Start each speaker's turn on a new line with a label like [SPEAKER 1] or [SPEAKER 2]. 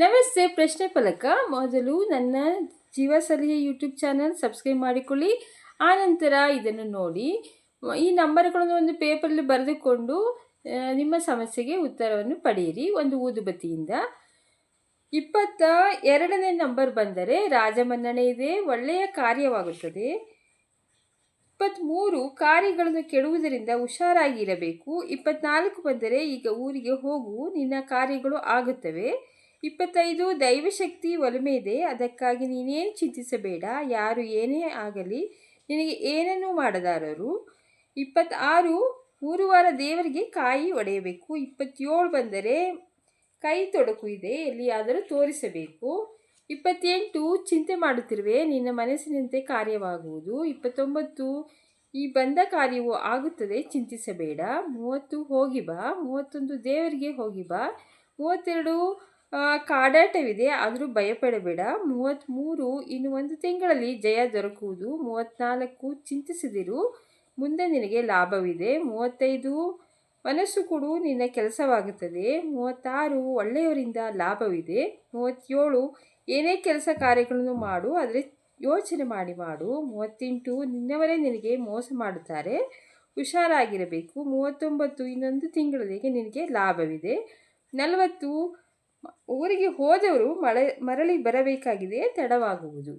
[SPEAKER 1] ನಮಸ್ತೆ ಪ್ರಶ್ನೆ ಫಲಕ. ಮೊದಲು ನನ್ನ ಜೀವ ಸಲಹೆ ಯೂಟ್ಯೂಬ್ ಚಾನಲ್ ಸಬ್ಸ್ಕ್ರೈಬ್ ಮಾಡಿಕೊಳ್ಳಿ. ಆನಂತರ ಇದನ್ನು ನೋಡಿ. ಈ ನಂಬರ್ಗಳನ್ನು ಒಂದು ಪೇಪರಲ್ಲಿ ಬರೆದುಕೊಂಡು ನಿಮ್ಮ ಸಮಸ್ಯೆಗೆ ಉತ್ತರವನ್ನು ಪಡೆಯಿರಿ. ಒಂದು ಊದುಬತ್ತಿಯಿಂದ ಇಪ್ಪತ್ತ ಎರಡನೇ ನಂಬರ್ ಬಂದರೆ ರಾಜಮನ್ನಣೆ ಇದೆ. ಒಳ್ಳೆಯ ಕಾರ್ಯವಾಗುತ್ತದೆ. ಇಪ್ಪತ್ತ್ಮೂರು, ಕಾರ್ಯಗಳನ್ನು ಕೆಡುವುದರಿಂದ ಹುಷಾರಾಗಿರಬೇಕು. ಇಪ್ಪತ್ನಾಲ್ಕು ಬಂದರೆ ಈಗ ಊರಿಗೆ ಹೋಗು. ನಿನ್ನ ಕಾರ್ಯಗಳು ಆಗುತ್ತವೆ. ಇಪ್ಪತ್ತೈದು ದೈವಶಕ್ತಿ ಒಲಮೆ ಇದೆ. ಅದಕ್ಕಾಗಿ ನೀನೇನು ಚಿಂತಿಸಬೇಡ. ಯಾರು ಏನೇ ಆಗಲಿ ನಿನಗೆ ಏನನ್ನೂ ಮಾಡದಾರರು. ಇಪ್ಪತ್ತಾರು, ಮೂರು ವಾರ ದೇವರಿಗೆ ಕಾಯಿ ಒಡೆಯಬೇಕು. ಇಪ್ಪತ್ತೇಳು ಬಂದರೆ ಕೈ ತೊಡಕು ಇದೆ. ಎಲ್ಲಿಯಾದರೂ ತೋರಿಸಬೇಕು. ಇಪ್ಪತ್ತೆಂಟು, ಚಿಂತೆ ಮಾಡುತ್ತಿರುವೆ. ನಿನ್ನ ಮನಸ್ಸಿನಂತೆ ಕಾರ್ಯವಾಗುವುದು. ಇಪ್ಪತ್ತೊಂಬತ್ತು, ಈ ಬಂದ ಕಾರ್ಯವು ಆಗುತ್ತದೆ. ಚಿಂತಿಸಬೇಡ. ಮೂವತ್ತು, ಹೋಗಿ ಬಾ. ಮೂವತ್ತೊಂದು, ದೇವರಿಗೆ ಹೋಗಿ ಬಾ. ಮೂವತ್ತೆರಡು ಕಾಡಾಟವಿದೆ. ಆದರೂ ಭಯಪಡಬೇಡ. ಮೂವತ್ತ್ಮೂರು ಇನ್ನು ಒಂದು ತಿಂಗಳಲ್ಲಿ ಜಯ ದೊರಕುವುದು. ಮೂವತ್ತ್ನಾಲ್ಕು ಚಿಂತಿಸಿದಿರು. ಮುಂದೆ ನಿನಗೆ ಲಾಭವಿದೆ. ಮೂವತ್ತೈದು ಮನಸ್ಸು ಕೊಡು, ನಿನ್ನ ಕೆಲಸವಾಗುತ್ತದೆ. ಮೂವತ್ತಾರು ಒಳ್ಳೆಯವರಿಂದ ಲಾಭವಿದೆ. ಮೂವತ್ತೇಳು ಏನೇ ಕೆಲಸ ಕಾರ್ಯಗಳನ್ನು ಮಾಡು, ಆದರೆ ಯೋಚನೆ ಮಾಡಿ ಮಾಡು. ಮೂವತ್ತೆಂಟು ನಿನ್ನವರೇ ನಿನಗೆ ಮೋಸ ಮಾಡುತ್ತಾರೆ. ಹುಷಾರಾಗಿರಬೇಕು. ಮೂವತ್ತೊಂಬತ್ತು ಇನ್ನೊಂದು ತಿಂಗಳಿಗೆ ನಿನಗೆ ಲಾಭವಿದೆ. ನಲವತ್ತು ಊರಿಗೆ ಹೋದವರು ಮಳೆ ಮರಳಿ ಬರಬೇಕಾಗಿದೆ ತಡವಾಗುವುದು.